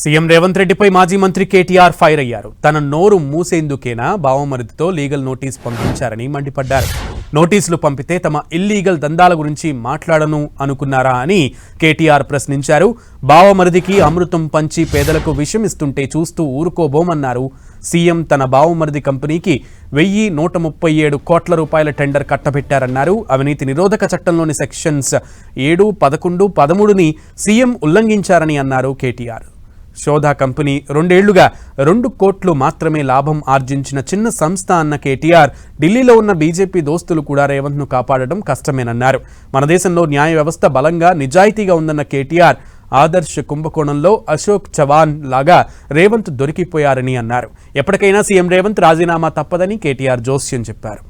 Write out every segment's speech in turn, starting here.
CM Revanth రెడ్డిపై మాజీ మంత్రి కేటీఆర్ ఫైర్ అయ్యారు. తన నోరు మూసేందుకేనా బావమరిదితో లీగల్ నోటీస్ పంపించారని మండిపడ్డారు. నోటీసులు పంపితే తమ ఇల్లీగల్ దందాల గురించి మాట్లాడను అనుకున్నారా అని కేటీఆర్ ప్రశ్నించారు. బావమరిదికి అమృతం పంచి పేదలకు విషం ఇస్తుంటే చూస్తూ ఊరుకోబోమన్నారు. సీఎం తన బావమరిది కంపెనీకి వెయ్యి నూట ముప్పై ఏడు కోట్ల రూపాయల టెండర్ కట్టబెట్టారన్నారు. అవినీతి నిరోధక చట్టంలోని సెక్షన్స్ ఏడు పదకొండు పదమూడుని సీఎం ఉల్లంఘించారని అన్నారు కేటీఆర్. శోధ కంపెనీ రెండేళ్ళుగా రెండు కోట్లు మాత్రమే లాభం ఆర్జించిన చిన్న సంస్థ అన్న కేటీఆర్ ఢిల్లీలో ఉన్న బీజేపీ దోస్తులు కూడా రేవంత్ను కాపాడడం కష్టమేనన్నారు. మన దేశంలో న్యాయ వ్యవస్థ బలంగా నిజాయితీగా ఉందన్న కేటీఆర్ ఆదర్శ కుంభకోణంలో అశోక్ చవాన్ లాగా రేవంత్ దొరికిపోయారని అన్నారు. ఎప్పటికైనా సీఎం రేవంత్ రాజీనామా తప్పదని కేటీఆర్ జోస్యం చెప్పారు.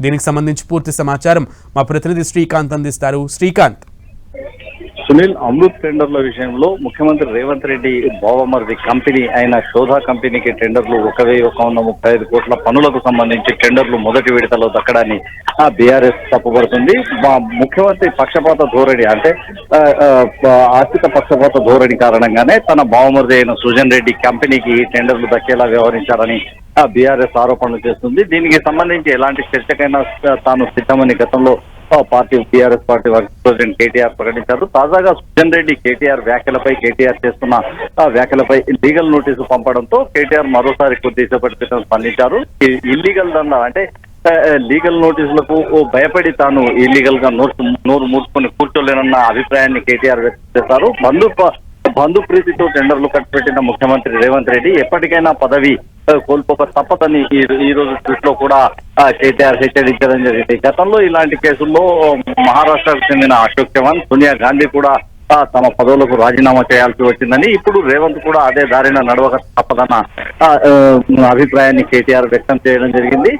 దీనికి సంబంధించి పూర్తి సమాచారం మా ప్రతినిధి శ్రీకాంత్ అందిస్తారు. శ్రీకాంత్. సునీల్ అమృత్ టెండర్ల విషయంలో ముఖ్యమంత్రి రేవంత్ రెడ్డి బావమరిది కంపెనీ అయిన శోధ కంపెనీకి టెండర్లు ఒక వెయ్యి ఒక వంద ముప్పై ఐదు కోట్ల పనులకు సంబంధించి టెండర్లు మొదటి విడతలో దక్కడాన్ని బీఆర్ఎస్ తప్పుపడుతుంది మా ముఖ్యమంత్రి పక్షపాత ధోరణి అంటే ఆర్థిక పక్షపాత ధోరణి కారణంగానే తన బావమరిది అయిన సుజన్ రెడ్డి కంపెనీకి ఈ టెండర్లు దక్కేలా వ్యవహరించారని బీఆర్ఎస్ ఆరోపణలు చేస్తుంది. దీనికి సంబంధించి ఎలాంటి చర్చకైనా తాను సిద్ధమని గతంలో party TRS party work president KTR ప్రకటించారు. తాజాగా సుజన్ రెడ్డి కేటీఆర్ వ్యాఖ్యలపై కేటీఆర్ చేస్తున్న ఆ వ్యాఖ్యలపై లీగల్ నోటీసు పంపడంతో కేటీఆర్ మరోసారి కొద్దిసేపటి క్రితం స్పందించారు. ఈ ఇల్లీగల్ దండ అంటే లీగల్ నోటీసులకు ఓ భయపడి తాను ఇల్లీగల్గా నోరు నోరు మూసుకొని కూర్చోలేనన్న అభిప్రాయాన్ని కేటీఆర్ వ్యక్తం చేశారు. బంధు బంధు ప్రీతితో టెండర్లు కట్టిపెట్టిన ముఖ్యమంత్రి రేవంత్ రెడ్డి ఎప్పటికైనా పదవి కోల్పోక తప్పదని ఈ ఈ రోజు ట్వీట్లో కూడా కేటీఆర్ హెచ్చరించడం జరిగింది. గతంలో ఇలాంటి కేసుల్లో మహారాష్ట్రకు చెందిన అశోక్ చవాన్ సోనియా గాంధీ కూడా తమ పదవులకు రాజీనామా చేయాల్సి వచ్చిందని ఇప్పుడు రేవంత్ కూడా అదే దారిన నడవక తప్పదన్న ఆ, అభిప్రాయాన్ని కేటీఆర్ వ్యక్తం చేయడం జరిగింది.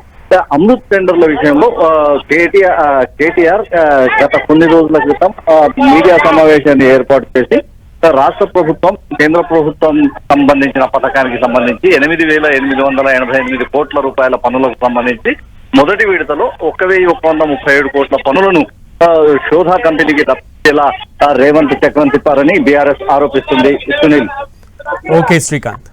అమృత్ టెండర్ల విషయంలో ఆ, కేటీఆర్ ఆ, కేటీఆర్ గత కొన్ని రోజుల క్రితం మీడియా సమావేశాన్ని ఏర్పాటు చేసి రాష్ట్ర ప్రభుత్వం కేంద్ర ప్రభుత్వం సంబంధించిన పథకానికి సంబంధించి ఎనిమిది వేల ఎనిమిది వందల ఎనభై ఎనిమిది కోట్ల రూపాయల పనులకు సంబంధించి మొదటి విడతలో ఒక వెయ్యి ఒక వంద ముప్పై ఏడు కోట్ల పనులను శోధ కంపెనీకి తప్పించేలా రేవంత్ చక్రం తిప్పారని బీఆర్ఎస్ ఆరోపిస్తుంది సునీల్. ఓకే శ్రీకాంత్.